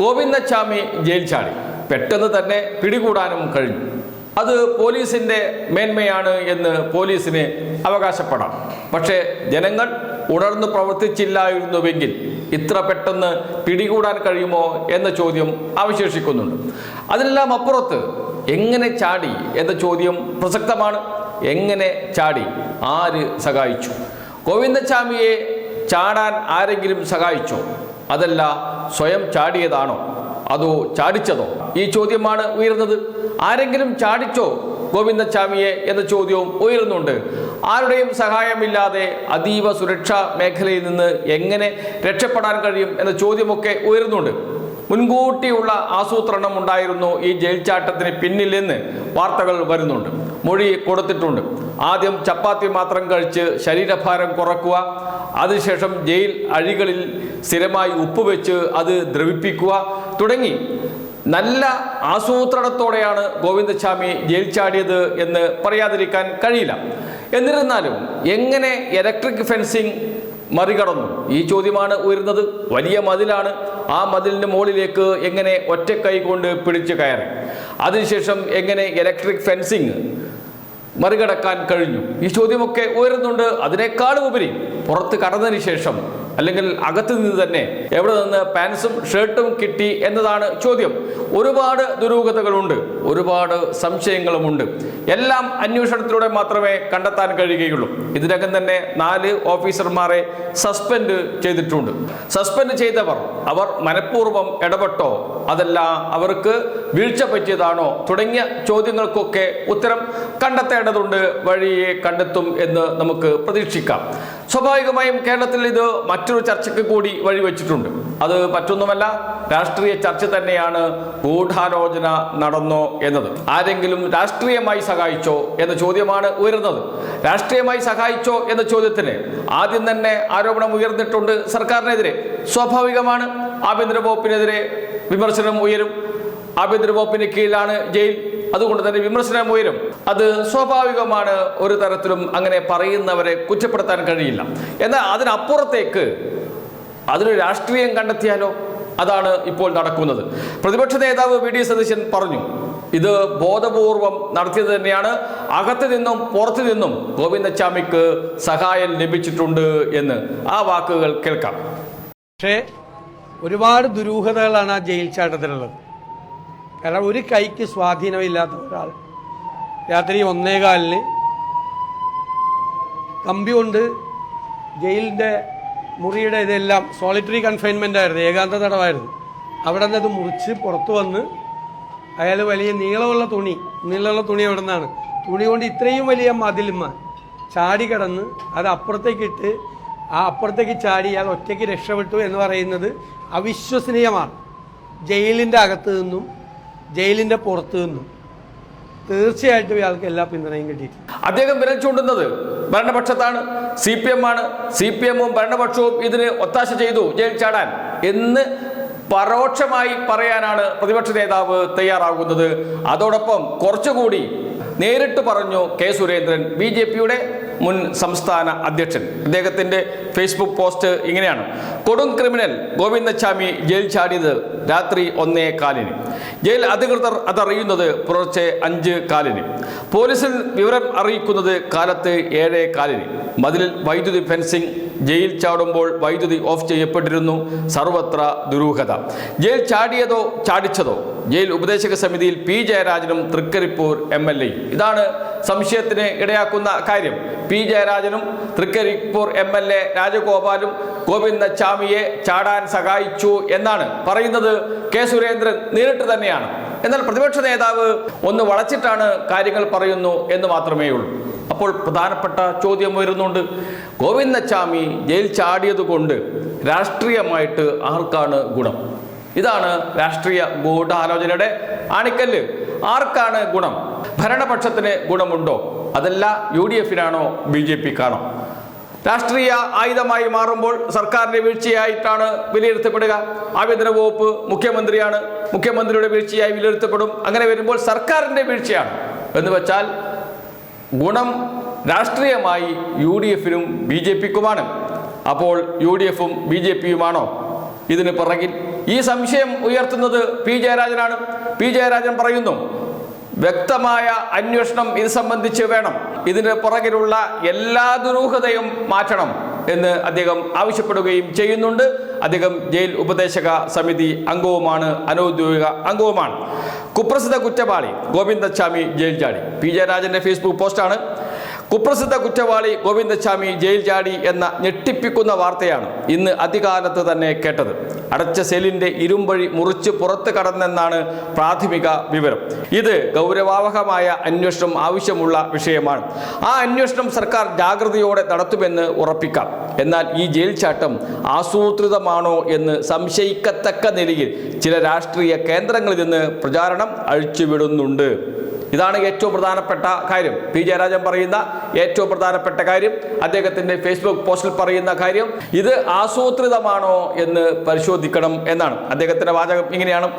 ഗോവിന്ദച്ചാമി ജയിൽ ചാടി. പെട്ടെന്ന് തന്നെ പിടികൂടാനും കഴിഞ്ഞു. അത് പോലീസിന്റെ മേന്മയാണ് എന്ന് പോലീസിന് അവകാശപ്പെടാം. പക്ഷേ ജനങ്ങൾ ഉണർന്നു പ്രവർത്തിച്ചില്ലായിരുന്നുവെങ്കിൽ ഇത്ര പെട്ടെന്ന് പിടികൂടാൻ കഴിയുമോ എന്ന ചോദ്യം അവശേഷിക്കുന്നുണ്ട്. അതിനെല്ലാം അപ്പുറത്ത് എങ്ങനെ ചാടി എന്ന ചോദ്യം പ്രസക്തമാണ്. എങ്ങനെ ചാടി ആര് സഹായിച്ചു? ഗോവിന്ദസ്വാമിയെ ചാടാൻ ആരെങ്കിലും സഹായിച്ചോ? അതല്ല സ്വയം ചാടിയതാണോ? അതോ ചാടിച്ചതോ? ഈ ചോദ്യമാണ് ഉയർന്നത് ആരെങ്കിലും ചാടിച്ചോ ഗോവിന്ദസ്വാമിയെ എന്ന ചോദ്യവും ഉയരുന്നുണ്ട്. ആരുടെയും സഹായമില്ലാതെ അതീവ സുരക്ഷാ മേഖലയിൽ നിന്ന് എങ്ങനെ രക്ഷപ്പെടാൻ കഴിയും എന്ന ചോദ്യമൊക്കെ ഉയരുന്നുണ്ട്. മുൻകൂട്ടിയുള്ള ആസൂത്രണം ഉണ്ടായിരുന്നു ഈ ജയിൽ ചാട്ടത്തിന് പിന്നിൽ നിന്ന് വാർത്തകൾ വരുന്നുണ്ട്. മൊഴി കൊടുത്തിട്ടുണ്ട്. ആദ്യം ചപ്പാത്തി മാത്രം കഴിച്ച് ശരീരഭാരം കുറക്കുക അതിനുശേഷം ജയിൽ അഴികളിൽ സ്ഥിരമായി ഉപ്പ് വെച്ച് അത് ദ്രവിപ്പിക്കുക തുടങ്ങി. നല്ല ആസൂത്രണത്തോടെയാണ് ഗോവിന്ദസ്വാമി ജയിൽ ചാടിയത് എന്ന് പറയാതിരിക്കാൻ കഴിയില്ല. എന്നിരുന്നാലും എങ്ങനെ ഇലക്ട്രിക് ഫെൻസിങ് മറികടന്നു? ഈ ചോദ്യമാണ് ഉയരുന്നത്. വലിയ മതിലാണ്. ആ മതിലിന് മുകളിലേക്ക് എങ്ങനെ ഒറ്റക്കൈ കൊണ്ട് പിടിച്ചു കയറി? അതിനുശേഷം എങ്ങനെ ഇലക്ട്രിക് ഫെൻസിങ് മറികടക്കാൻ കഴിഞ്ഞു. ഈ ചോദ്യമൊക്കെ ഉയരുന്നുണ്ട്. അതിനേക്കാളും ഉപരി പുറത്ത് കടന്നതിന് ശേഷം അല്ലെങ്കിൽ അകത്ത് നിന്ന് തന്നെ എവിടെ നിന്ന് പാൻസും ഷർട്ടും കിട്ടി എന്നതാണ് ചോദ്യം. ഒരുപാട് ദുരൂഹതകളുണ്ട്. ഒരുപാട് സംശയങ്ങളുമുണ്ട്. എല്ലാം അന്വേഷണത്തിലൂടെ മാത്രമേ കണ്ടെത്താൻ കഴിയുകയുള്ളൂ. ഇതിനകം തന്നെ നാല് ഓഫീസർമാരെ സസ്പെൻഡ് ചെയ്തിട്ടുണ്ട്. സസ്പെൻഡ് ചെയ്തവർ അവർ മനഃപൂർവം ഇടപെട്ടോ? അതല്ല അവർക്ക് വീഴ്ച പറ്റിയതാണോ? തുടങ്ങിയ ചോദ്യങ്ങൾക്കൊക്കെ ഉത്തരം കണ്ടെത്തേണ്ടതുണ്ട്. വഴിയെ കണ്ടെത്തും എന്ന് നമുക്ക് പ്രതീക്ഷിക്കാം. സ്വാഭാവികമായും കേരളത്തിൽ ഇത് മറ്റൊരു ചർച്ചയ്ക്ക് കൂടി വഴിവെച്ചിട്ടുണ്ട് അത് മറ്റൊന്നുമല്ല രാഷ്ട്രീയ ചർച്ച തന്നെയാണ് ഗൂഢാലോചന നടന്നോ എന്നത്. ആരെങ്കിലും രാഷ്ട്രീയമായി സഹായിച്ചോ എന്ന ചോദ്യമാണ് ഉയരുന്നത്. രാഷ്ട്രീയമായി സഹായിച്ചോ എന്ന ചോദ്യത്തിന് ആദ്യം തന്നെ ആരോപണം ഉയർന്നിട്ടുണ്ട് സർക്കാരിനെതിരെ. സ്വാഭാവികമാണ് ആഭ്യന്തര വകുപ്പിനെതിരെ വിമർശനം ഉയരും. ആഭ്യന്തര വകുപ്പിന് കീഴിലാണ് ജയിൽ. അതുകൊണ്ട് തന്നെ വിമർശനം ഉയരും. അത് സ്വാഭാവികമാണ് ഒരു തരത്തിലും അങ്ങനെ പറയുന്നവരെ കുറ്റപ്പെടുത്താൻ കഴിയില്ല. എന്നാൽ അതിനപ്പുറത്തേക്ക് അതിന് രാഷ്ട്രീയം കണ്ടെത്തിയാലോ? അതാണ് ഇപ്പോൾ നടക്കുന്നത്. പ്രതിപക്ഷ നേതാവ് വി ഡി സതീശൻ പറഞ്ഞു ഇത് ബോധപൂർവം നടത്തിയത് തന്നെയാണ്. അകത്തു നിന്നും പുറത്തു നിന്നും ഗോവിന്ദച്ചാമിക്ക് സഹായം ലഭിച്ചിട്ടുണ്ട് എന്ന് ആ വാക്കുകൾ കേൾക്കാം. പക്ഷേ ഒരുപാട് ദുരൂഹതകളാണ് ആ ജയിൽ ചാട്ടത്തിലുള്ളത്. കാരണം ഒരു കൈക്ക് സ്വാധീനമില്ലാത്ത ഒരാൾ. രാത്രി ഒന്നേകാലിന് കമ്പി കൊണ്ട് ജയിലിന്റെ മുറിയുടെ ഇതെല്ലാം സോളിറ്ററി കൺഫൈൻമെന്റ് ആയിരുന്നു ഏകാന്ത തടവായിരുന്നു. അവിടെ നിന്ന് അത് മുറിച്ച് പുറത്തു വന്ന് അയാൾ വലിയ നീളമുള്ള തുണി നീളമുള്ള തുണി എവിടെ നിന്നാണ്. തുണി കൊണ്ട് ഇത്രയും വലിയ മതിലുമ ചാടി കിടന്ന് അത് അപ്പുറത്തേക്ക് ഇട്ട് ആ അപ്പുറത്തേക്ക് ചാടി ഇയാൾ ഒറ്റയ്ക്ക് രക്ഷപ്പെട്ടു എന്ന് പറയുന്നത് അവിശ്വസനീയമാണ്. ജയിലിന്റെ അകത്തു നിന്നും ജയിലിന്റെ പുറത്തു നിന്നും തീർച്ചയായിട്ടും ഇയാൾക്ക് എല്ലാ പിന്തുണയും കിട്ടിയിട്ടുണ്ട്. അദ്ദേഹം വിരൽ ചൂണ്ടുന്നത് ഭരണപക്ഷത്താണ്. സി പി എം ആണ്. സി പി എമ്മും ഭരണപക്ഷവും ഇതിന് ഒത്താശ ചെയ്തു ജയിൽ ചാടാൻ എന്ന് പരോക്ഷമായി പറയാനാണ് പ്രതിപക്ഷ നേതാവ് തയ്യാറാകുന്നത്. അതോടൊപ്പം കുറച്ചുകൂടി നേരിട്ട് പറഞ്ഞു കെ സുരേന്ദ്രൻ ബി ജെ പിയുടെ മുൻ സംസ്ഥാന അധ്യക്ഷൻ. അദ്ദേഹത്തിന്റെ ഫേസ്ബുക്ക് പോസ്റ്റ് ഇങ്ങനെയാണ്. കൊടും ക്രിമിനൽ ഗോവിന്ദച്ചാമി ജയിൽ ചാടിയത് രാത്രി ഒന്നേ കാലിന്. ജയിൽ അധികൃതർ അതറിയുന്നത് പുലർച്ചെ അഞ്ച് കാലിന്. പോലീസിൽ വിവരം അറിയിക്കുന്നത് കാലത്ത് ഏഴേ കാലിന്. മതിലിൽ വൈദ്യുതി ഫെൻസിംഗ് ജയിൽ ചാടുമ്പോൾ വൈദ്യുതി ഓഫ് ചെയ്യപ്പെട്ടിരുന്നു. സർവത്ര ദുരൂഹത. ജയിൽ ചാടിയതോ ചാടിച്ചതോ ജയിൽ ഉപദേശക സമിതിയിൽ പി ജയരാജനും തൃക്കരിപ്പൂർ എം എൽ എയും ഇതാണ് സംശയത്തിന് ഇടയാക്കുന്ന കാര്യം. പി ജയരാജനും തൃക്കരിപ്പൂർ എം എൽ എ രാജഗോപാലും ഗോവിന്ദച്ചാമിയെ ചാടാൻ സഹായിച്ചു എന്നാണ്. പറയുന്നത് കെ സുരേന്ദ്രൻ നേരിട്ട് തന്നെയാണ്. എന്നാൽ പ്രതിപക്ഷ നേതാവ് ഒന്ന് വളച്ചിട്ടാണ് കാര്യങ്ങൾ പറയുന്നു എന്ന് മാത്രമേ ഉള്ളൂ. അപ്പോൾ പ്രധാനപ്പെട്ട ചോദ്യം വരുന്നുണ്ട് ഗോവിന്ദച്ചാമി ജയിൽ ചാടിയത് കൊണ്ട് രാഷ്ട്രീയമായിട്ട് ആർക്കാണ് ഗുണം? ഇതാണ് രാഷ്ട്രീയ ഗൂഢാലോചനയുടെ ആണിക്കല്ല്. ആർക്കാണ് ഗുണം? ഭരണപക്ഷത്തിന് ഗുണമുണ്ടോ? അതല്ല യു ഡി എഫിനാണോ ബി ജെ പിക്കാണോ രാഷ്ട്രീയ ആയുധമായി മാറുമ്പോൾ സർക്കാരിന്റെ വീഴ്ചയായിട്ടാണ് വിലയിരുത്തപ്പെടുക. ആഭ്യന്തര വകുപ്പ് മുഖ്യമന്ത്രിയാണ്. മുഖ്യമന്ത്രിയുടെ വീഴ്ചയായി വിലയിരുത്തപ്പെടും. അങ്ങനെ വരുമ്പോൾ സർക്കാരിന്റെ വീഴ്ചയാണ്. എന്ന് വെച്ചാൽ ഗുണം രാഷ്ട്രീയമായി യു ഡി എഫിനും ബി ജെ പിക്കുമാണ് അപ്പോൾ യു ഡി എഫും ബി ജെ പിയുമാണോ ഇതിന് പിറകിൽ ഈ സംശയം ഉയർത്തുന്നത് പി ജയരാജനാണ്. പി ജയരാജൻ പറയുന്നു വ്യക്തമായ അന്വേഷണം ഇത് സംബന്ധിച്ച് വേണം. ഇതിന് പുറകിലുള്ള എല്ലാ ദുരൂഹതയും മാറ്റണം എന്ന് അദ്ദേഹം ആവശ്യപ്പെടുകയും ചെയ്യുന്നുണ്ട്. അദ്ദേഹം ജയിൽ ഉപദേശക സമിതി അംഗവുമാണ് അനൗദ്യോഗിക അംഗവുമാണ്. കുപ്രസിദ്ധ കുറ്റവാളി ഗോവിന്ദച്ചാമി ജയിൽ ചാടി പി ജയരാജന്റെ ഫേസ്ബുക്ക് പോസ്റ്റാണ്. കുപ്രസിദ്ധ കുറ്റവാളി ഗോവിന്ദച്ചാമി ജയിൽ ചാടി എന്ന ഞെട്ടിപ്പിക്കുന്ന വാർത്തയാണ് ഇന്ന് അധികാലത്ത് തന്നെ കേട്ടത്. അടച്ച സെല്ലിന്റെ ഇരുമ്പഴി മുറിച്ച് പുറത്ത് കടന്നെന്നാണ് പ്രാഥമിക വിവരം. ഇത് ഗൗരവാവഹമായ അന്വേഷണം ആവശ്യമുള്ള വിഷയമാണ്. ആ അന്വേഷണം സർക്കാർ ജാഗ്രതയോടെ നടത്തുമെന്ന് ഉറപ്പിക്കാം. എന്നാൽ ഈ ജയിൽ ചാട്ടം ആസൂത്രിതമാണോ എന്ന് സംശയിക്കത്തക്ക നിലയിൽ ചില രാഷ്ട്രീയ കേന്ദ്രങ്ങളിൽ നിന്ന് പ്രചാരണം അഴിച്ചുവിടുന്നുണ്ട്. ഇതാണ് ഏറ്റവും പ്രധാനപ്പെട്ട കാര്യം. പി ജയരാജൻ പറയുന്ന ഏറ്റവും പ്രധാനപ്പെട്ട കാര്യം അദ്ദേഹത്തിന്റെ ഫേസ്ബുക്ക് പോസ്റ്റിൽ പറയുന്ന കാര്യം ഇത് ആസൂത്രിതമാണോ എന്ന് പരിശോധിക്കണം എന്നാണ്. അദ്ദേഹത്തിന്റെ വാചകം ഇങ്ങനെയാണ്.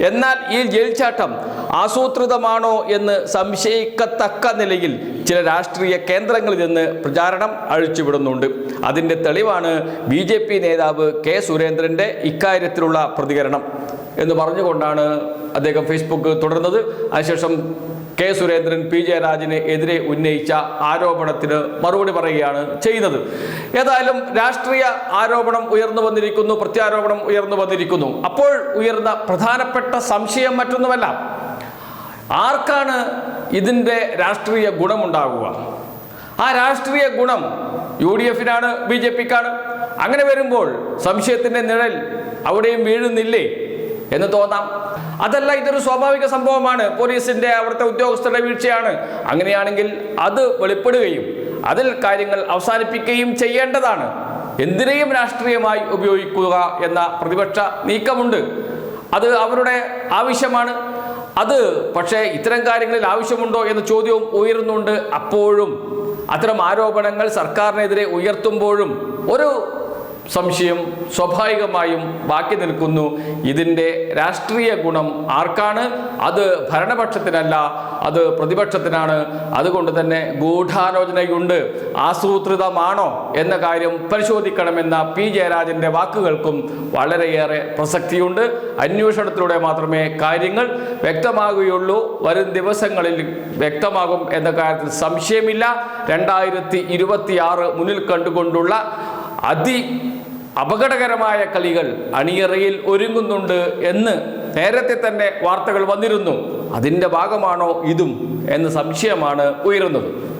എന്നാൽ ഈ ജയിൽച്ചാട്ടം ആസൂത്രിതമാണോ എന്ന് സംശയിക്കത്തക്ക നിലയിൽ ചില രാഷ്ട്രീയ കേന്ദ്രങ്ങളിൽ നിന്ന് പ്രചാരണം അഴിച്ചുവിടുന്നുണ്ട്. അതിന്റെ തെളിവാണ് ബി ജെ പി നേതാവ് കെ സുരേന്ദ്രന്റെ ഇക്കാര്യത്തിലുള്ള പ്രതികരണം എന്ന് പറഞ്ഞുകൊണ്ടാണ് അദ്ദേഹം ഫേസ്ബുക്ക് തുടർന്നത്. അതിനുശേഷം കെ സുരേന്ദ്രൻ പി ജയരാജന് എതിരെ ഉന്നയിച്ച ആരോപണത്തിന് മറുപടി പറയുകയാണ് ചെയ്യുന്നത്. ഏതായാലും രാഷ്ട്രീയ ആരോപണം ഉയർന്നു വന്നിരിക്കുന്നു പ്രത്യാരോപണം ഉയർന്നു വന്നിരിക്കുന്നു. അപ്പോൾ ഉയർന്ന പ്രധാനപ്പെട്ട സംശയം മറ്റൊന്നുമല്ല. ആർക്കാണ് ഇതിന്റെ രാഷ്ട്രീയ ഗുണമുണ്ടാകുക ആ രാഷ്ട്രീയ ഗുണം യു ഡി എഫിനാണ് ബി ജെ പിക്കാണ്. അങ്ങനെ വരുമ്പോൾ സംശയത്തിന്റെ നിഴൽ അവിടെയും വീഴുന്നില്ലേ? എന്ന് തോന്നാം. അതല്ല ഇതൊരു സ്വാഭാവിക സംഭവമാണ്. പോലീസിന്റെ അവിടുത്തെ ഉദ്യോഗസ്ഥരുടെ വീഴ്ചയാണ്. അങ്ങനെയാണെങ്കിൽ അത് വെളിപ്പെടുകയും അതിൽ കാര്യങ്ങൾ അവസാനിപ്പിക്കുകയും ചെയ്യേണ്ടതാണ്. എന്തിനേയും രാഷ്ട്രീയമായി ഉപയോഗിക്കുക എന്ന പ്രതിപക്ഷ നീക്കമുണ്ട്. അത് അവരുടെ ആവശ്യമാണ്. അത് പക്ഷേ ഇത്തരം കാര്യങ്ങളിൽ ആവശ്യമുണ്ടോ എന്ന ചോദ്യവും ഉയരുന്നുണ്ട് അപ്പോഴും. അത്തരം ആരോപണങ്ങൾ സർക്കാരിനെതിരെ ഉയർത്തുമ്പോഴും ഒരു സംശയം സ്വാഭാവികമായും ബാക്കി നിൽക്കുന്നു. ഇതിന്റെ രാഷ്ട്രീയ ഗുണം ആർക്കാണ്? അത് ഭരണപക്ഷത്തിനല്ല അത് പ്രതിപക്ഷത്തിനാണ്. അതുകൊണ്ട് തന്നെ ഗൂഢാലോചനയുണ്ട്. ആസൂത്രിതമാണോ എന്ന കാര്യം പരിശോധിക്കണമെന്ന പി. ജയരാജന്റെ വാക്കുകൾക്കും വളരെയേറെ പ്രസക്തിയുണ്ട്. അന്വേഷണത്തിലൂടെ മാത്രമേ കാര്യങ്ങൾ വ്യക്തമാകുകയുള്ളൂ. വരും ദിവസങ്ങളിൽ വ്യക്തമാകും എന്ന കാര്യത്തിൽ സംശയമില്ല. രണ്ടായിരത്തി മുന്നിൽ കണ്ടുകൊണ്ടുള്ള അതി അപകടകരമായ കളികൾ അണിയറയിൽ ഒരുങ്ങുന്നുണ്ട് എന്ന് നേരത്തെ തന്നെ വാർത്തകൾ വന്നിരുന്നു. അതിന്റെ ഭാഗമാണോ ഇതും എന്ന സംശയമാണ് ഉയരുന്നത്.